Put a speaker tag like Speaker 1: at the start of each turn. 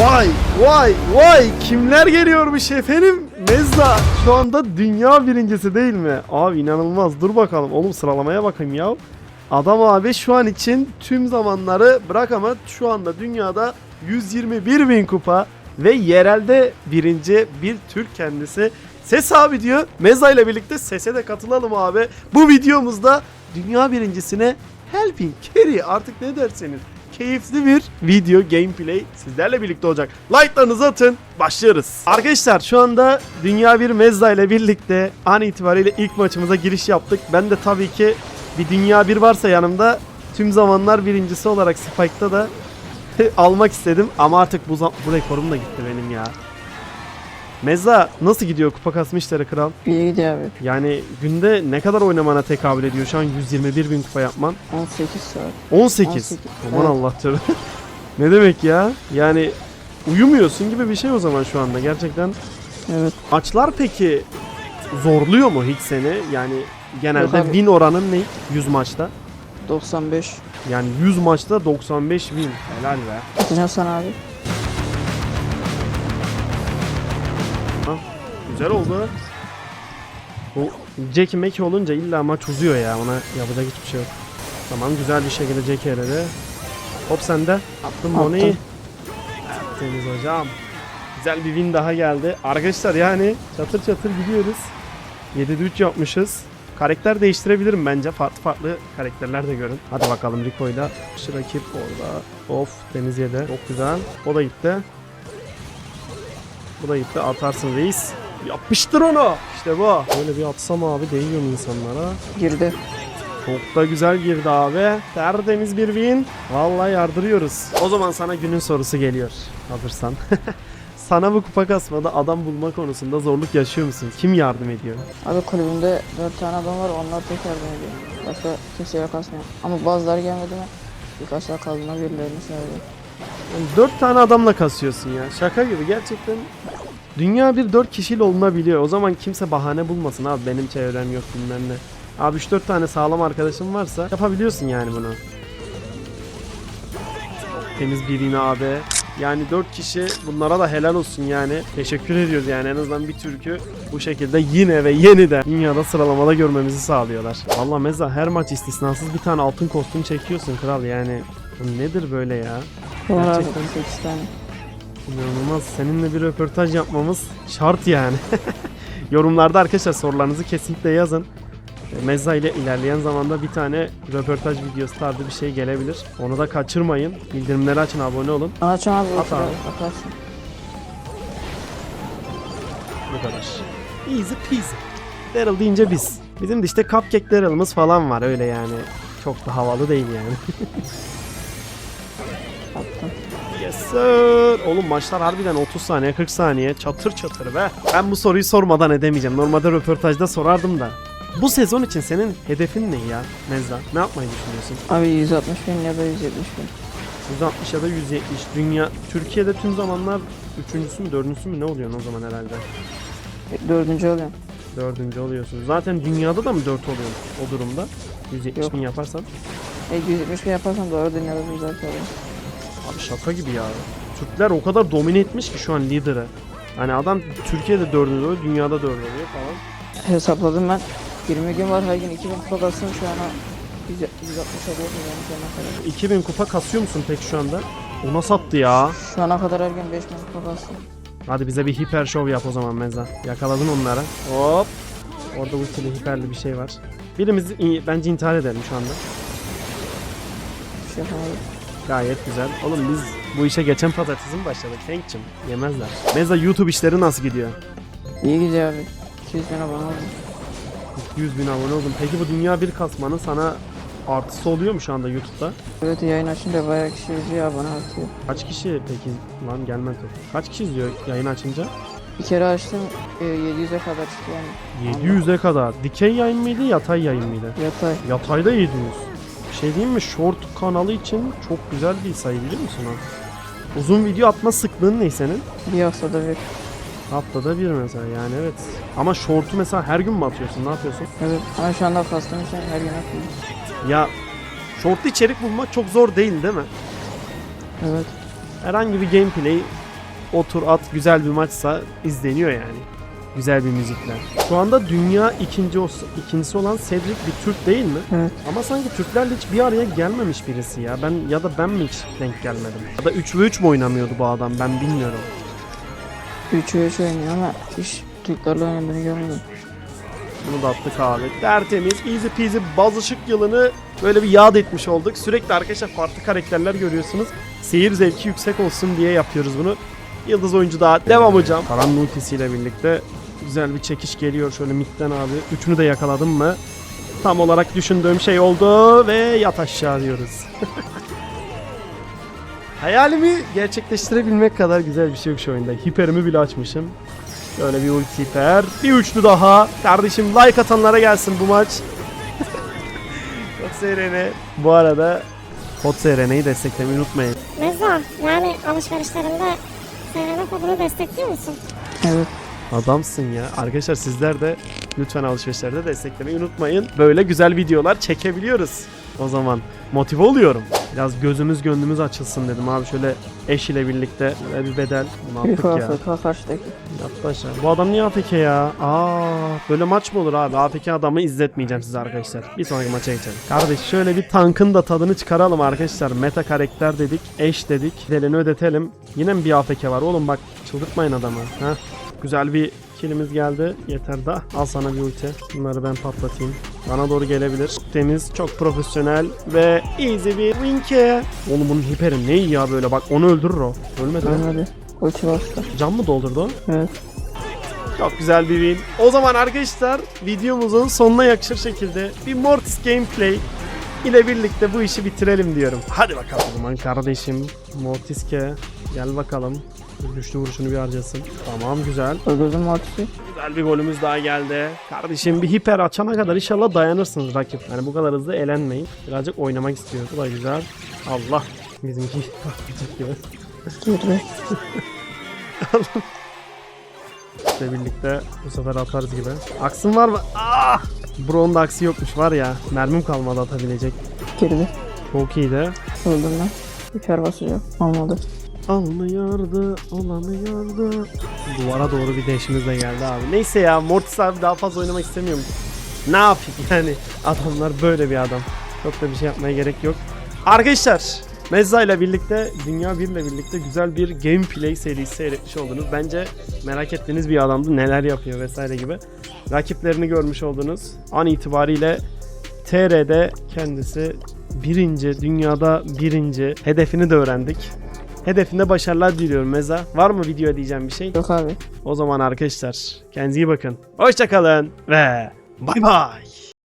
Speaker 1: Vay vay vay kimler geliyormuş efendim? Mezza şu anda dünya birincisi değil mi? Abi inanılmaz dur bakalım oğlum sıralamaya bakayım ya. Adam abi şu an için tüm zamanları bırak ama şu anda dünyada 121 bin kupa ve yerelde birinci bir Türk kendisi. Ses abi diyor. Meza ile birlikte sese de katılalım abi. Bu videomuzda dünya birincisine helping carry artık ne derseniz keyifli bir video gameplay sizlerle birlikte olacak. Like'larınızı atın. Başlıyoruz. Arkadaşlar şu anda Dünya bir Mezza ile birlikte an itibariyle ilk maçımıza giriş yaptık. Ben de tabii ki bir Dünya bir varsa yanımda tüm zamanlar birincisi olarak Spike'da da almak istedim. Ama artık bu, bu rekorum da gitti benim ya. Mezza nasıl gidiyor kupa kasma işleri kral?
Speaker 2: İyi gidiyor abi.
Speaker 1: Yani günde ne kadar oynamana tekabül ediyor şu an 121 bin kupa yapman?
Speaker 2: 18 saat.
Speaker 1: 18.
Speaker 2: 18,
Speaker 1: Aman
Speaker 2: evet.
Speaker 1: Allah canım. ne demek ya? Yani uyumuyorsun gibi bir şey o zaman şu anda gerçekten.
Speaker 2: Evet.
Speaker 1: Maçlar peki zorluyor mu hiç seni? Yani genelde win oranın ne? 100 maçta.
Speaker 2: 95.
Speaker 1: Yani 100 maçta 95 win. Helal be.
Speaker 2: Ne sana abi?
Speaker 1: Güzel oldu. Bu Jackie Meki olunca illa maç uzuyor ya. Ona yapacak hiçbir şey yok. Tamam güzel bir şekilde Jackie eledi. Hop sende. Attın?
Speaker 2: Attım.
Speaker 1: Temiz hocam. Güzel bir win daha geldi. Arkadaşlar yani çatır çatır gidiyoruz. 7'de 3 yapmışız. Karakter değiştirebilirim bence. Farklı farklı karakterler de görün. Hadi bakalım Rico'yla. Şu rakip orada. Of Deniz yedi. Çok güzel. O da gitti. Bu da gitti. Atarsın reis. Yapıştır onu. İşte bu. Böyle bir atsam abi değiyor mu insanlara?
Speaker 2: Girdi.
Speaker 1: Çok da güzel girdi abi. Tertemiz bir win. Vallahi yardırıyoruz. O zaman sana günün sorusu geliyor. Hazırsan. sana bu kupa kasmada adam bulma konusunda zorluk yaşıyor musun? Kim yardım ediyor?
Speaker 2: Abi kulübümde 4 tane adam var onlar tek yardım ediyor. Başka kimseye kasmıyor. Ama bazıları gelmedi mi? Birkaç daha kaldığında birilerini söylüyor.
Speaker 1: Yani 4 tane adamla kasıyorsun ya. Şaka gibi gerçekten. Dünya bir 4 kişiyle olunabiliyor. O zaman kimse bahane bulmasın abi benim çevrem yok bilmem ne. Abi 3-4 tane sağlam arkadaşın varsa yapabiliyorsun yani bunu. Temiz bir yine abi. Yani 4 kişi bunlara da helal olsun yani. Teşekkür ediyoruz yani en azından bir türkü bu şekilde yine ve yeniden dünyada sıralamada görmemizi sağlıyorlar. Allah meza her maç istisnasız bir tane altın kostüm çekiyorsun kral yani. Bu nedir böyle ya?
Speaker 2: Abi
Speaker 1: Gerçekten.
Speaker 2: 8 tane.
Speaker 1: İnanılmaz. Seninle bir röportaj yapmamız şart yani. Yorumlarda arkadaşlar sorularınızı kesinlikle yazın. E, Mezza ile ilerleyen zamanda bir tane röportaj videosu tarzı bir şey gelebilir. Onu da kaçırmayın. Bildirimleri açın, abone olun.
Speaker 2: Abi. Bakarsın.
Speaker 1: Bu kadar. Easy peasy. Daryl deyince biz. Bizim de işte cupcake Daryl'ımız falan var öyle yani. Çok da havalı değil yani. Yes sir. Oğlum maçlar harbiden 30 saniye 40 saniye çatır çatır be. Ben bu soruyu sormadan edemeyeceğim. Normalde röportajda sorardım da. Bu sezon için senin hedefin ne ya Mezza? Ne yapmayı düşünüyorsun?
Speaker 2: Abi 160 bin ya da 170 bin.
Speaker 1: 160 ya da 170 dünya Türkiye'de tüm zamanlar üçüncüsü mü dördüncüsü mü ne oluyorsun o zaman herhalde?
Speaker 2: E, Dördüncü oluyor.
Speaker 1: Dördüncü oluyorsun. Zaten dünyada da mı dört oluyorsun o durumda? 170
Speaker 2: Yok.
Speaker 1: bin yaparsan.
Speaker 2: E 170 bin yaparsan doğru dünyada bir zaten oluyor.
Speaker 1: Abi şaka gibi ya. Türkler o kadar domine etmiş ki şu an lideri. Hani adam Türkiye'de dördüncü oluyor, dünyada dördüncü oluyor falan.
Speaker 2: Hesapladım ben. 20 gün var her gün 2000 kupa kalsın şu ana 100 160 alıyordum yani şu ana kadar.
Speaker 1: 2000 kupa kasıyor musun peki şu anda? O nasıl attı ya?
Speaker 2: Şu ana kadar her gün 5000 kupa kalsın.
Speaker 1: Hadi bize bir hiper show yap o zaman Meza. Yakaladın onlara. Hop. Orada ultili hiperli bir şey var. Birimiz bence intihar edelim şu anda.
Speaker 2: Bir şey yapamadım.
Speaker 1: Gayet güzel. Oğlum biz bu işe geçen pazartesi mi başladık? Tank'cım. Yemezler. Meza YouTube işleri nasıl gidiyor?
Speaker 2: İyi gidiyor abi. 200 bin abone oldum.
Speaker 1: 200 bin abone oldum. Peki bu dünya bir kasmanın sana artısı oluyor mu şu anda YouTube'da?
Speaker 2: Evet yayın açınca bayağı kişi izliyor abone artıyor.
Speaker 1: Kaç kişi peki lan gelmez. Kaç kişi izliyor yayın açınca?
Speaker 2: Bir kere açtım e, 700'e kadar çıktı yani.
Speaker 1: 700'e kadar. Dikey yayın mıydı, yatay yayın mıydı?
Speaker 2: Yatay.
Speaker 1: Yatayda 700. Bir şey diyeyim mi? Short kanalı için çok güzel bir sayı biliyor musun ha? Uzun video atma sıklığın ne senin?
Speaker 2: Bir haftada bir.
Speaker 1: Haftada bir mesela yani evet. Ama short'u mesela her gün mü atıyorsun? Ne yapıyorsun?
Speaker 2: Evet ama şu anda kastım için her gün atıyorum.
Speaker 1: Ya short'ta içerik bulmak çok zor değil değil mi?
Speaker 2: Evet.
Speaker 1: Herhangi bir gameplay otur at güzel bir maçsa izleniyor yani. Güzel bir müzikle. Şu anda dünya ikinci ikincisi olan Cedric bir Türk değil mi?
Speaker 2: Evet.
Speaker 1: Ama sanki Türklerle hiç bir araya gelmemiş birisi ya. Ben ya da ben mi hiç denk gelmedim? Ya da 3 ve 3 mü oynamıyordu bu adam ben bilmiyorum.
Speaker 2: 3'e 3 oynuyor ama hiç Türklerle oynadığını görmedim.
Speaker 1: Bunu da attık abi. Tertemiz, easy peasy baz ışık yılını böyle bir yad etmiş olduk. Sürekli arkadaşlar farklı karakterler görüyorsunuz. Seyir zevki yüksek olsun diye yapıyoruz bunu. Yıldız oyuncu daha devam hocam. Karan ultisiyle birlikte güzel bir çekiş geliyor şöyle midden abi. Üçünü de yakaladım mı? Tam olarak düşündüğüm şey oldu ve yat aşağı diyoruz. Hayalimi gerçekleştirebilmek kadar güzel bir şey yok şu oyunda. Hiperimi bile açmışım. Şöyle bir ulti hiper. Bir üçlü daha. Kardeşim like atanlara gelsin bu maç. Kod SRN. Bu arada Kod SRN'yi desteklemeyi unutmayın.
Speaker 3: Mezar, yani alışverişlerinde SRN kodunu destekliyor musun?
Speaker 2: Evet.
Speaker 1: Adamsın ya. Arkadaşlar sizler de lütfen alışverişlerde desteklemeyi unutmayın. Böyle güzel videolar çekebiliyoruz. O zaman motive oluyorum. Biraz gözümüz gönlümüz açılsın dedim abi. Şöyle eş ile birlikte böyle bir bedel.
Speaker 2: Büyük
Speaker 1: attık ya.
Speaker 2: Karşıdaki.
Speaker 1: Bu adam niye AFK ya? Aa, böyle maç mı olur abi? AFK adamı izletmeyeceğim size arkadaşlar. Bir sonraki maça geçelim. Kardeş şöyle bir tankın da tadını çıkaralım arkadaşlar. Meta karakter dedik, eş dedik. Delini ödetelim. Yine mi bir AFK var? Oğlum bak çıldırtmayın adamı. Ha? Güzel bir kilimiz geldi. Yeter da. Al sana bir ulti. Bunları ben patlatayım. Bana doğru gelebilir. Temiz, çok profesyonel ve easy bir winke. Oğlum bunun hiperi ne iyi ya böyle bak onu öldürür o. Ölmedi mi?
Speaker 2: Ölmedi. Ulti bastı.
Speaker 1: Can mı doldurdu?
Speaker 2: Evet.
Speaker 1: Çok güzel bir win. O zaman arkadaşlar videomuzun sonuna yakışır şekilde bir Mortis gameplay ile birlikte bu işi bitirelim diyorum. Hadi bakalım o zaman kardeşim. Mortiske gel bakalım. Güçlü vuruşunu bir harcasın. Tamam güzel.
Speaker 2: Öldürdüm Mortis'i.
Speaker 1: Güzel bir golümüz daha geldi. Kardeşim bir hiper açana kadar inşallah dayanırsınız rakip. Yani bu kadar hızlı elenmeyin. Birazcık oynamak istiyor. Bu da güzel. Allah. Bizimki patlayacak gibi. İşte birlikte bu sefer atarız gibi. Aksın var mı? Ah! Bro'nun da aksi yokmuş var ya. Mermim kalmadı atabilecek.
Speaker 2: Girdi.
Speaker 1: Çok iyiydi.
Speaker 2: Öldüm ben. Hiper basacağım. Olmadı.
Speaker 1: Almıyordu, olamıyordu. Duvara doğru bir deşimiz de geldi abi. Neyse ya Mortis abi daha fazla oynamak istemiyorum. Ne yapayım yani adamlar böyle bir adam. Çok da bir şey yapmaya gerek yok. Arkadaşlar Mezza ile birlikte Dünya 1 ile birlikte güzel bir gameplay serisi seyretmiş oldunuz. Bence merak ettiğiniz bir adamdı. Neler yapıyor vesaire gibi. Rakiplerini görmüş oldunuz. An itibariyle TR'de kendisi birinci, dünyada birinci. Hedefini de öğrendik. Hedefinde başarılar diliyorum Meza. Var mı video diyeceğim bir şey?
Speaker 2: Yok abi.
Speaker 1: O zaman arkadaşlar kendinize iyi bakın. Hoşçakalın ve bay bay.